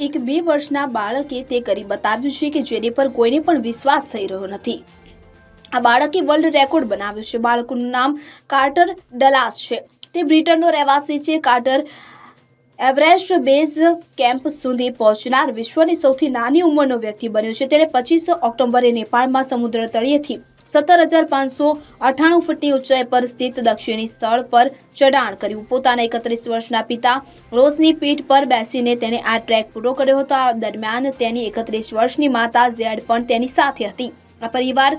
એક બે વર્ષના બાળકે તે કરી બતાવ્યું છે કે જેની પર કોઈને પણ વિશ્વાસ થઈ રહ્યો નથી. આ બાળકે વર્લ્ડ રેકોર્ડ બનાવ્યું છે. બાળકનું નામ કાર્ટર ડલાસ છે. તે બ્રિટનનો રહેવાસી છે. કાર્ટર એવરેસ્ટ બેઝ કેમ્પ સુધી પહોંચનાર વિશ્વની સૌથી નાની ઉંમરનો વ્યક્તિ બન્યો છે. તેણે પચીસ ઓક્ટોબરે નેપાળમાં સમુદ્ર તળિયેથી સત્તર હજાર પાંચસો અઠાણું ફૂટની ઊંચાઈ પર સ્થિત દક્ષિણી સ્થળ પર ચઢાણ કર્યું. પોતાના એકત્રીસ વર્ષના પિતા રોસની પીઠ પર બેસીને તેણે આ ટ્રેક પૂરો કર્યો હતો. આ દરમિયાન તેની એકત્રીસ વર્ષની માતા ઝેડ પણ તેની સાથે હતી. આ પરિવાર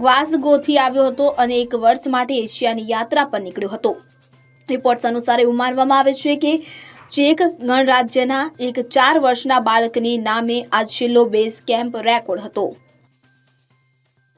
ગ્વાસગોથી આવ્યો હતો અને એક વર્ષ માટે એશિયાની યાત્રા પર નીકળ્યો હતો. રિપોર્ટ્સ અનુસાર એવું માનવામાં આવે છે કે ચેક ગણરાજ્યના એક ચાર વર્ષના બાળકની નામે આ છેલ્લો બેઝ કેમ્પ રેકોર્ડ હતો.